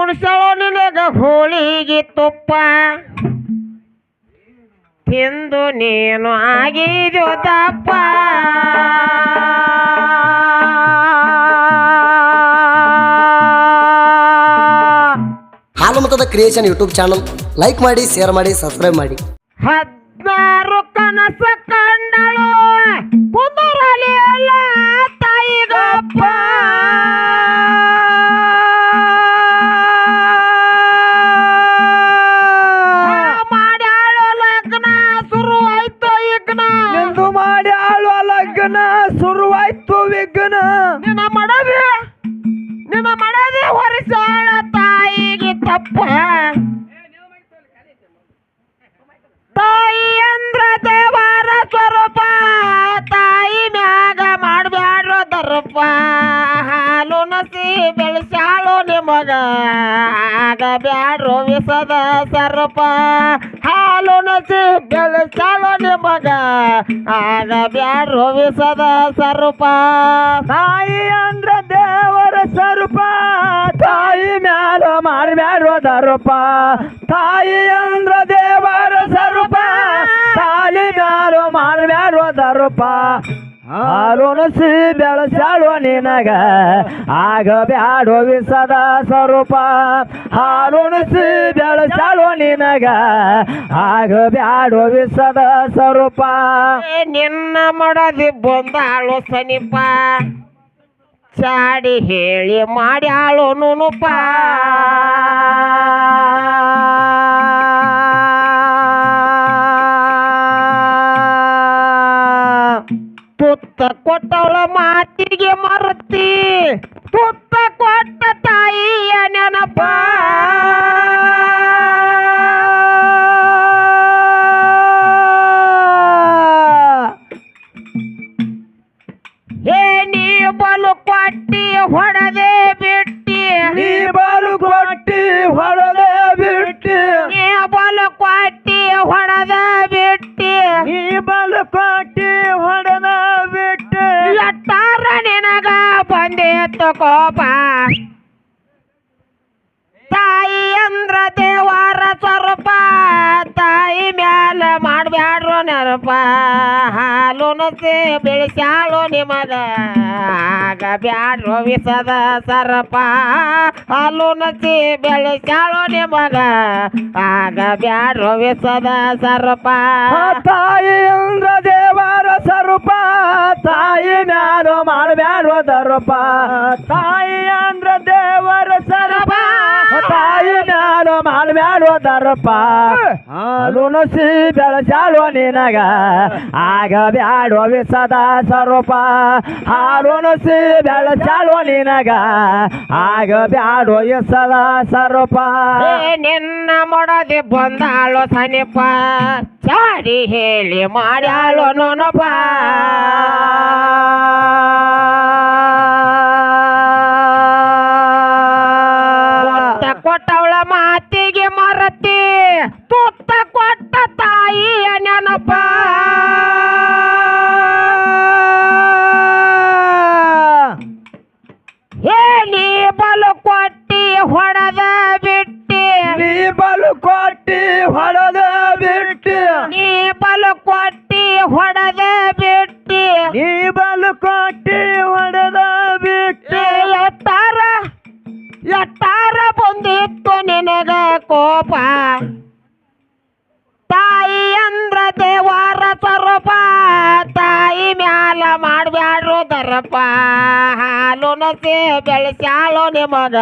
ಉಣಸಳೋ ನಿನಗ ಹೋಳಿಗೆ ತುಪ್ಪ. ತಿಂದು ನೀನು ಜೊತಪ್ಪ ದಪ್ಪ. ಹಾಲುಮತದ ಕ್ರಿಯೇಷನ್ ಯೂಟ್ಯೂಬ್ ಚಾನಲ್ ಲೈಕ್ ಮಾಡಿ ಶೇರ್ ಮಾಡಿ ಸಬ್ಸ್ಕ್ರೈಬ್ ಮಾಡಿ. ಹದಿನಾರು ಕನಸ ಕಂಡಳು. ಬ್ಯಾಡ್ರೋ ವಿಸದ ಸರ್ಪ. ಹಾಲು ನಸಿ ಬೆಳೆಸಾಳು ನಿಮಗ. ಆಗ ಬ್ಯಾಡ್ರೋ ವಿಸದ ಸರ್ಪ. ತಾಯಿ ಅಂದ್ರ ದೇವರ ಸ್ವರೂಪ ತಾಯಿ ಮ್ಯಾಲ ಮಾಡ್ಬ್ಯಾಡ್ರೋ ದರ್ಪ. ತಾಯಿ ದೇವರ ಸ್ವರೂಪ ತಾಯಿ ಮ್ಯಾಲ ಮಾಡ್ಬ್ಯಾಡ್ರೋ ದರಪ. ಹಾಲುಣಸಿ ಬೆಳೆಸಾಳುವ ನಿನಗ. ಆಗ ಬ್ಯಾಡೋ ವಿಸದ ಸ್ವರೂಪ. ಹಾಲುಣಸಿ ಬೆಳೆಸಾಳುವ ನಿನಗ. ಆಗ ಬ್ಯಾಡೋ ವಿಸದ ಸ್ವರೂಪ. ನಿನ್ನ ಮಡದಿ ಬಂದಾಳು ಸನಿಪ. ಚಾಡಿ ಹೇಳಿ ಮಾಡ್ಯಾಳು ನುನುಪ. ಬಂದಿತ್ತು ಕೋಪ. ತಾಯಿ ಅಂದ್ರ ದೇವರ ಸ್ವರೂಪ. ತಾಯಿ ಮ್ಯಾಲ ಮಾಡ್ಬ್ಯಾಡ್ರು ನೆನಪ. ಹಾಲು ನಸಿ ಬೆಳೆಸ್ಯಾಳು ನಿಮದ. ಆಗ ಬ್ಯಾಡ್ರೋ ವಿಸದ ಸರಪ. ಹಾಲು ನಸಿ ಬೆಳೆಸ್ಯಾಳು ನಿಮಗ ಆಗ ಬ್ಯಾಡ್ರೋ ವಿಸದ ಸರಪ. ತಾಯಿ ಅಂದ್ರ ದೇವರ ಸ್ವರೂಪ ತಾಯಿ ಮ್ಯಾಲ ಮಾಡಬ್ಯಾಡೋ ದರಪ. ತಾಯಿ ಅಂದ್ರ ದೇವರ ಸ್ವರೂಪ ತಾಯಿ ಮ್ಯಾಲ ಮಾಡಬ್ಯಾಡೋ ದರಪ. ಹಾಲು ನಸಿ ಬೆಳೆಸಾಳುವ ನಿನಗ. ಆಗ ಬ್ಯಾಡೋ ವಿಸದ ಸ್ವರೂಪ. ಹಾಲು ಬೆಳ ಬೆಳೆಸಾಳುವ ನಿನಗ. ಆಗ ಬ್ಯಾಡೋ ಸದಾ ಸ್ವರೂಪ. ನಿನ್ನ ಮೊಡದಿ ಬಂದಾಳು ಸನಿಪ. ಚಾಡಿ ಹೇಳಿ ಮಾಡ್ಯಾಳು ನೋನಪ್ಪ ಕೊಟ್ಟ ಕೊಟ್ಟವಳ ಮಾತಿಗೆ ಮರತಿ. ತುತ್ತ ಕೊಟ್ಟ ತಾಯಿಯ ನೆನಪ. ತಾಯಿ ಮಾಡಬ್ಯಾಡ್ರು ದರಪ್ಪ. ದರಪ ಹಾಲು ನಸಿ ಬೆಳೆಸ್ಯಾಳು ನಿಮಗ.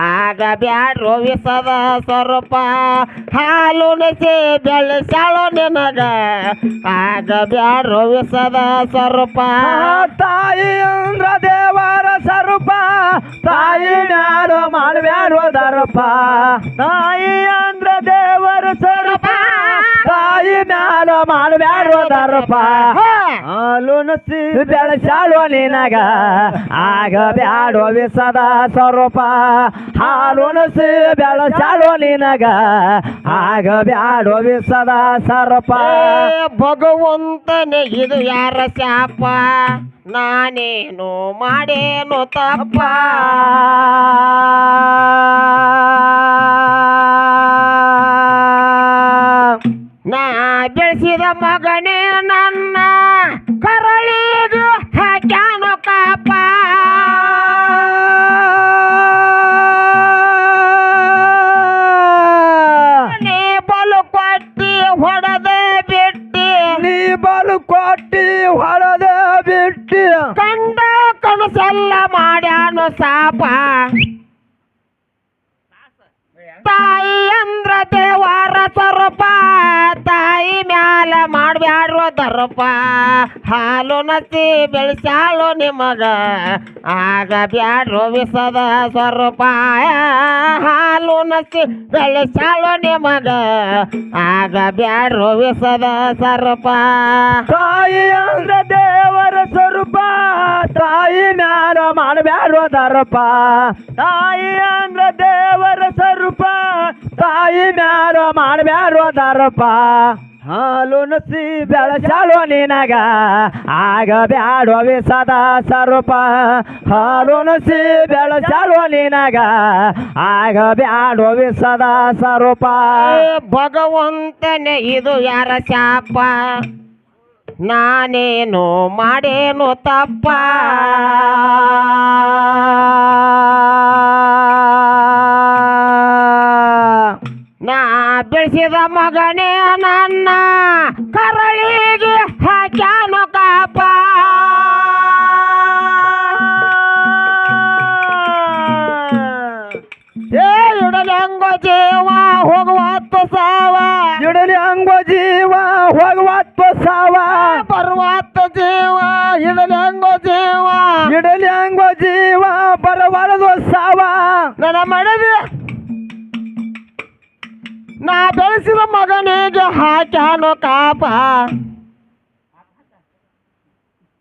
ಆಗ ಬ್ಯಾಡ್ರು ವಿಸದ ಸ್ವರೂಪ. ಹಾಲು ನಸಿ ಬೆಳೆಸ್ಯಾಳು ನಿನಗ. ಆಗ ಬ್ಯಾಡ್ರು ವಿಸದ ಸ್ವರೂಪ. ತಾಯಿ ಅಂದ್ರ ದೇವರ ಸ್ವರೂಪ. ತಾಯಿ ಮ್ಯಾಲ ಮಾಡಬ್ಯಾಡ್ರು ದರಪ್ಪ. ತಾಯಿ ಅಂದ್ರ ಮ್ಯಾಲ ಮಾಡಬ್ಯಾಡ್ರೋ ದರ್ಪ. ಹಾಲು ನಸಿ ಬೆಳಸಾಳುವ ನಿನಗ. ಆಗ ಬ್ಯಾಡೋ ವಿಸದ ಸ್ವರೂಪ. ಹಾಲು ನಸಿ ಬೆಳಸಾಳುವ ನಿನಗ. ಆಗ ಬ್ಯಾಡೋ ವಿಸದ ಸ್ವರೂಪ. ಭಗವಂತನೇ ಇದು ಯಾರ ಶಾಪ? ನಾನೇನು ಮಾಡೇನು ತಪ್ಪ? ಬೆಳೆಸಿದ ಮಗನೇ ನನ್ನ ಕರಳಿದು ಹಾಕ್ಯಾನು ಕಾಪ ನೀ ಬಲು ಕೊಟ್ಟಿ ಹೊಡೆದ ಬಿಟ್ಟಿ. ನೀ ಬಲು ಕೊಟ್ಟಿ ಹೊಳದ ಬಿಟ್ಟಿ. ಕಂಡ ಕನಸೆಲ್ಲ ಮಾಡ್ಯಾನು ಸಾಪ. ತಾಯಿ ಅಂದ್ರ ದೇವರ ಸ್ವರೂಪ, ತಾಯಿ ಮ್ಯಾಲ ಮಾಡ್ಬ್ಯಾಡ್ರೋ ದರೂಪ. ಹಾಲು ನಸಿ ಬೆಳೆಸಾಳು ನಿಮಗ, ಆಗ ಬ್ಯಾಡ್ರೋ ವಿಸದ ಸ್ವರೂಪ. ಹಾಲು ನಸಿ ಬೆಳೆಸಾಳು ನಿಮಗ, ಆಗ ಬ್ಯಾಡ್ರೋ ವಿಸದ ಸ್ವರೂಪ. ತಾಯಿ ಅಂದ್ರ ದೇವರ ಸ್ವರೂಪ, ತಾಯಿ ಮ್ಯಾಲ ಮಾಡ್ಬ್ಯಾಡ್ರೋ ದರೂಪ. ತಾಯಿ ಅಂದ್ರ ದೇವರ ಸ್ವರೂಪ ತಾಯಿ ಮ್ಯಾರೋ ಮಾಡಬ್ಯಾಡ್ರೋ ದಾರಪ್ಪ ಹಾಲು ನಸಿ ಬೆಳಸಾಳು ನಿನಗ. ಆಗ ಬ್ಯಾಡೋ ವಿಸದ ಸ್ವರೂಪ. ಹಾಲು ನಸಿ ಬೆಳಸಾಳು ನಿನಗ. ಆಗ ಬ್ಯಾಡೋ ಸದಾ ಸ್ವರೂಪ. ಭಗವಂತನೇ, ಇದು ಯಾರ ಶಾಪ? ನಾನೇನು ಮಾಡೇನು ತಪ್ಪ? ಬೆಳೆಸಿದ ಮಗನೇ ನನ್ನ ಕರಳಿಗೆ ಹಾಕ್ಯಾನು ಕಾಪ ಏ ಇಡಲಂಗೋ ಜೀವ ಹೋಗುವತ್ತು ಸಾವ. ಇಡಲಿ ಅಂಗ ಜೀವ ಹೋಗುವತ್ತು ಸಾವ. ಬರುವತ್ತು ಜೀವ ಇಡಲಂಗೋ ಜೀವ. ಇಡಲಿ ಅಂಗ ಜೀವ ಬರಬಾರದು ಸಾವ. ನನ್ನ ಮಡದಿ ನಾ ಬೆಳೆಸಿದ ಮಗನಿಗೆ ಹಾಕ್ಯಾನು ಕಾಪ.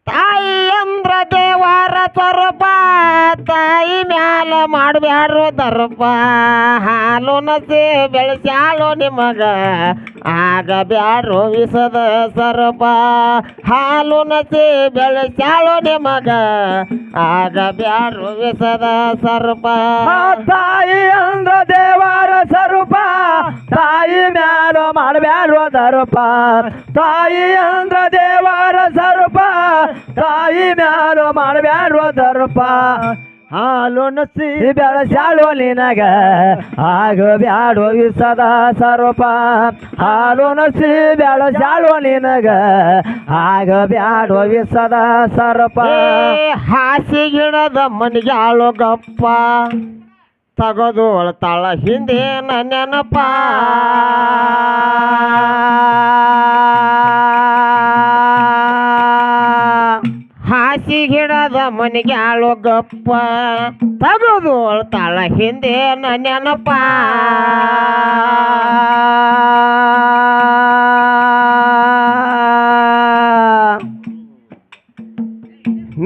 ತಾಯಿ ದೇವರ ಸ್ವರೂಪ, ತಾಯಿ ಮ್ಯಾಲ ಮಾಡ್ಬ್ಯಾಡ್ರು ದರ್ಪ. ಹಾಲು ನಸಿ ಬೆಳೆಸ್ಯಾಳು ನಿಮಗ ಆಗ ಬ್ಯಾಡ್ರು ವಿಸದ ಸ್ವರೂಪ ಹಾಲು ನಸಿ ಬೆಳೆಸ್ಯಾಳು ನಿಮಗ ಆಗ ಬ್ಯಾಡ್ರು ವಿಸದ ಸ್ವರೂಪ ತಾಯಿ ಅಂದ್ರ ದೇವಾರ ಸ್ವರೂಪ, ತಾಯಿ ಮ್ಯಾಲ ಮಾಡಬ್ಯಾಡ್ರು ದರಪ. ತಾಯಿ ಅಂದ್ರ ದೇವಾರ ಸ್ವರೂಪ ತಾಯಿ ಮ್ಯಾಲು ಮಾಡಬ್ಯಾಡುವ ದರ್ಪ. ಹಾಲು ನಸಿ ಬೆಳಸಾಳು ನಿನಗ. ಆಗ ಬ್ಯಾಡೋ ಸದಾ ಸರ್ಪ. ಹಾಲು ನಸಿ ಬೆಳಸಾಳು ನಿನಗ. ಆಗ ಬ್ಯಾಡೋ ಹಾಸಿ ಗಿಡದ ಮನಿಗೆ ಮನಿಗಾಳು ಗಪ್ಪ. ತಗದು ತಳ ಹಿಂದೆ ನೆನಪ. ಹಾಸಿಗಿಡದ ಆಳು ಗಪ್ಪ ತಗದು ಅಳ್ತಾಳ ಹಿಂದೆ ನೆನಪ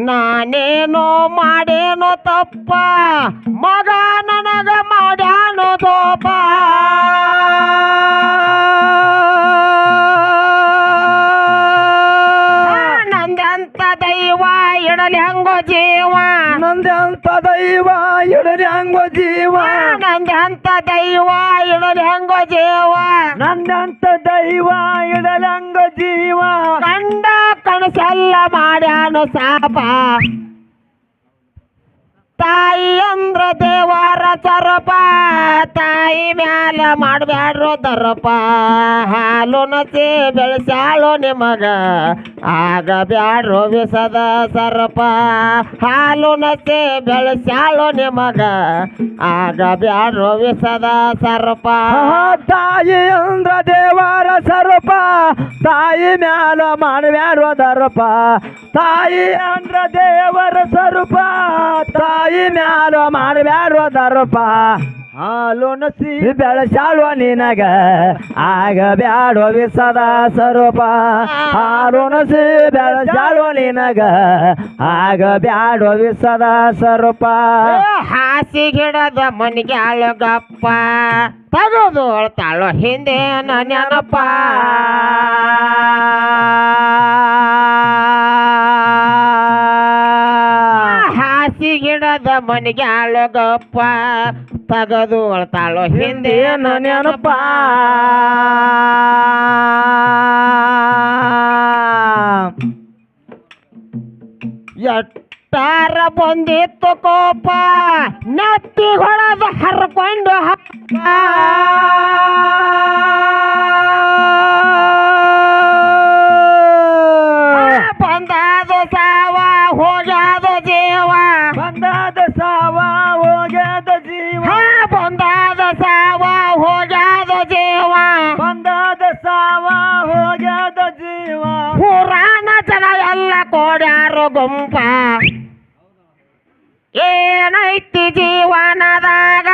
ನಾನೇನೋ ಮಾಡೇನೋ ತಪ್ಪ. ಮಗ ನನಗ ಮಾಡ್ಯಾನೋ ತೋಪ ನಂದಂತ ದೈವ ಇಡಲಿ ಹಂಗೋ ಜೀವ. ನಂದಂತ ದೈವ ಇಡರಿ ಹಂಗೋ ಜೀವ. ನಂದಂತ ದೈವ ಇಡಲಿ ಹಂಗೋ ಜೀವ ನಂದಂತ ದೈವ ಇಡಲಂಗ ಜೀವ. ಕಂಡ ಕನಸೆಲ್ಲ ಮಾಡ್ಯಾನು ಸಾಪ. ತಾಯಿ ಅಂದ್ರ ದೇವರ ಸ್ವರೂಪ ತಾಯಿ ಮ್ಯಾಲ ಮಾಡ್ಬ್ಯಾಡ್ರ ದರಪ ಹಾಲು ನಸಿ ಬೆಳೆಸಾಳು ನಿಮಗ ಆಗ ಬ್ಯಾಡ್ರೋ ವಿಸದ ಸರಪ. ಹಾಲು ನಸಿ ಬೆಳೆಸಾಳು ನಿಮಗ ಆಗ ಬ್ಯಾಡ್ರೋ ವಿಸದ ಸರಪ ತಾಯಿ ಅಂದ್ರ ದೇವರ ಸ್ವರೂಪ ತಾಯಿ ಮ್ಯಾಲ ಮಾಡಬ್ಯಾಡುವ ದರಪ ತಾಯಿ ಅಂದ್ರ ದೇವರ ಸ್ವರೂಪ ತಾಯಿ ಮ್ಯಾಲ ಮಾಡಬ್ಯಾಡುವ ದರಪ. ಹಾಲು ನಸಿ ಬೆಳಸಾಳುವ ನಿನಗ. ಆಗ ಬ್ಯಾಡೋ ಸದಾ ಸ್ವರೂಪ. ಹಾಲು ನಸಿ ಬೆಳಸಾಳುವ ನಿನಗ. ಆಗ ಬ್ಯಾಡೋ ಸದಾ ಸ್ವರೂಪ. ಹಾಸಿ ಗಿಡದ ಮನಿಗೆ ಅಳಗಪ್ಪ ತಗೋದು ತಾಳು ಹಿಂದೆ ನೆನಪ. ಹಾಸಿ ಗಿಡದ ಮನಿಗ್ಯಾಳು ಗಪ್ಪ ತಗದು ತಾಳು ಹಿಂದೆ ನೆನಪ. ಎಟ್ಟಾರ ಬಂದಿತ್ತು ಕೋಪ. ನತ್ತಿ ಹೊಳದ ಹರ್ಕೊಂಡು ಹಪ್ಪ. ಏನೈತಿ ಜೀವನದಾಗ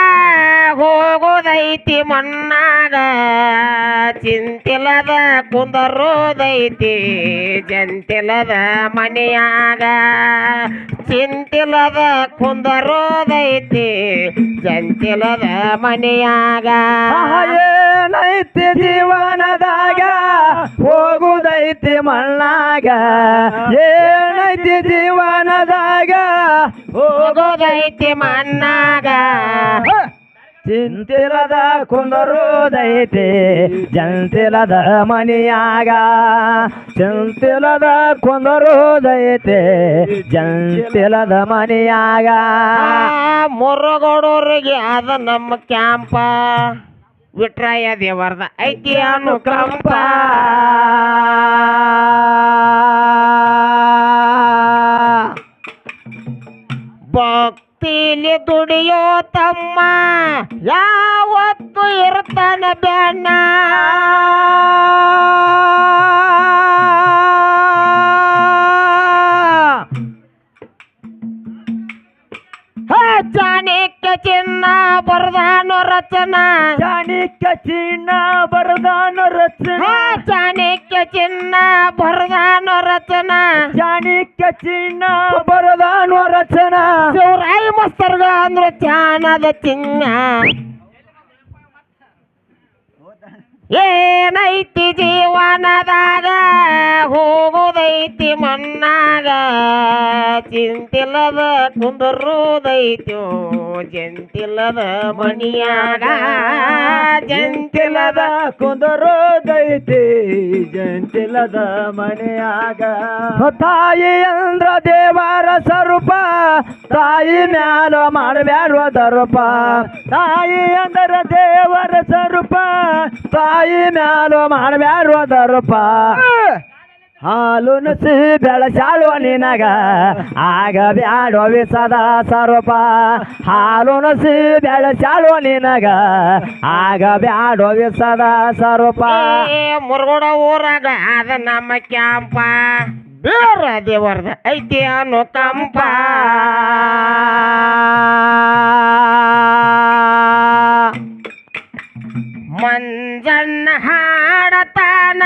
ಹೋಗೋದೈತಿ ಮಣ್ಣಾಗ. ಚಿಂತಿಲದ ಕುಂದರೋದೈತಿ ಜಂತಿಲದ ಮನೆಯಾಗ. ಚಿಂತಿಲದ ಕುಂದರೋದೈತಿ ಜಂತಿಲದ ಮನೆಯಾಗ. ಆಹಾ, ಏನೈತಿ ಜೀವನದಾಗ ಹೋಗುದೈತಿ ಮಣ್ಣಾಗ. ಏನೈತಿ ಜೀವನದಾಗ ಹೋಗೋದೈತಿ ಮಣ್ಣಾಗ. ಚಿಂತಿಲದ ಕುಂದರುದೈತಿ ಜಂತಿಲದ ಮನೆಯಾಗ. ಚಿಂತಿಲದ ಕುಂದರುದೈತಿ ಜಂತಿಲದ ಮನಿಯಾಗ. ಮುರುಗೋಡೂರಿಗೆ ಆದ ನಮ್ಮ ಕ್ಯಾಂಪ. ವಿಟ್ರಾಯ ದೇವರದ ಐತಿ ಅನುಕಂಪ ಭಕ್ತಿಲಿ ದುಡಿಯೋ ತಮ್ಮ ಯಾವತ್ತು ಇರ್ತಾನೆ ಬೆಣ್ಣ ಚಾಣಕ್ಯ ಚಿನ್ನ ಬರದಾನು ರಚನಾ. ಚಾಣಿಕ್ಯ ಚಿನ್ನ ಬರದಾನು ರಚನ. ಚಾಣಕ್ಯ ಚಿನ್ನ ಬರದಾನು ರಚನಾ. ಚಾಣಿಕ್ಯ ಚಿನ್ನ ಬರದಾನು ರಚನಾ. ಶಿವರಾಯ ಮಸ್ತರ್ಗ ಅಂದ್ರೆ ಚಾಣದ ಚಿನ್ನ. ಏನೈತಿ ಜೀವನದಾಗ? ಹೋಗುದೈತಿ ಮಣ್ಣಾಗ. ಚಿಂತಿಲ್ಲದ ಕುಂದರುದೈತೋ? ಜಂತಿಲ್ಲದ ಮಣಿಯಾಗ. ಜಂತಿಲ್ಲದ ಕುಂದರುದೈತಿ ಜಂತಿಲದ ಮನೆಯಾಗ ತಾಯಿ ಅಂದ್ರ ದೇವರ ಸ್ವರೂಪ ತಾಯಿ ಮ್ಯಾಲ ಮಾಡಬ್ಯಾಡುವ ದರೂಪ. ತಾಯಿ ಅಂದ್ರ ದೇವರ ಸ್ವರೂಪ ತಾಯಿ ಮ್ಯಾಲ ಮಾಡಬ್ಯಾರು ಅದರಪ್ಪ ಹಾಲು ನಸಿ ಬೆಳಸಾಳುವ ನಿನಗ. ಆಗ ಬ್ಯಾಡೋ ವಿಸದ ಸ್ವರೂಪ. ಹಾಲು ನಸಿ ಬೆಳಸಾಳುವ ನಿನಗ. ಆಗ ಬ್ಯಾಡೋ ವಿಸದ ಸ್ವರೂಪ. ಏ, ಮುರುಗೋಡ ಊರಾಗ ಅದ ನಮ್ಮ ಕ್ಯಾಂಪ. ಬೇರ ದೇವರ್ದ ಐತಿ ಅನ್ನೋ ಕಂಪ. ಮಂಜಣ್ಣ ಹಾಡತಾನ.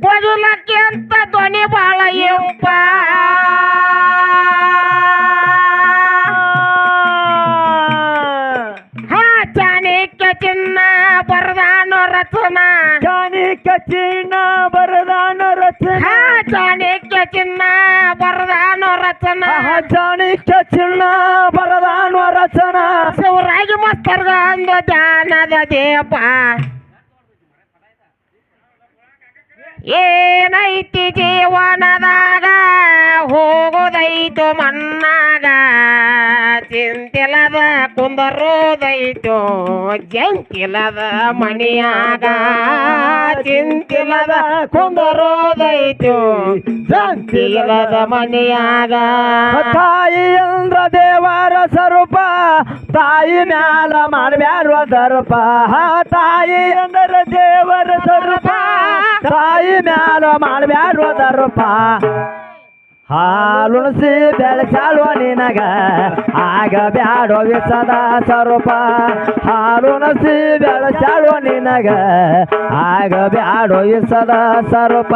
ಬದುಲಕ್ಕೆ ಅಂತ ಧ್ವನಿ ಬಾಳ ಇಂಪ. ಹಾ ಚಾಣಿಕ್ಯ ಚಿನ್ನ ಬರದಾನೋ ರಚನಾ. ಚಾಣಿಕ್ಯ ಚಿನ್ನ ಬರದಾನ ರಚನ. ಹಾ ಚಾಣಿಕ್ಯ ಚಿನ್ನ ಬರದಾನೋ ರಚನಾ. ಚಾಣಿಕ್ಯ ಚಿನ್ನ ರಚನಾ ಶಿವರಾಜ ದಾನದ ದೇಪ ಏನೈತಿ ಜೀವನದಾಗ? ಹೋಗೋದೈತು ಮಣ್ಣಾಗ. ಚಿಂತಿಲದ ಕುಂದರೋದೈತು ಜಂಕಿಲದ ಮಣಿಯಾಗ. ಚಿಂತಿಲದ ಕುಂದರೋದೈತು ಜಂಕಿಲದ ಮಣಿಯಾಗ. ತಾಯಿ ಅಂದ್ರ ದೇವರ ಸ್ವರೂಪ, ತಾಯಿ ಮ್ಯಾಲ ಮಾಡಬ್ಯಾಡುವ ದರ್ಪ. ತಾಯಿ ಅಂದ್ರ ದೇವರ ಸ್ವರೂಪ ತಾಯಿ ಮ್ಯಾಲ ಮಾಡಬ್ಯಾಡುವ ದರಪ ಹಾಲುಣಸಿ ಬೆಳೆಸಾಳುವ ನಿನಗ? ಆಗ ಬ್ಯಾಡೋ ವಿಸದ ಸ್ವರೂಪ. ಹಾಲುಣಸಿ ಬೆಳೆಸಾಳುವ ನಿನಗ? ಆಗ ಬ್ಯಾಡೋ ವಿಸದ ಸ್ವರೂಪ.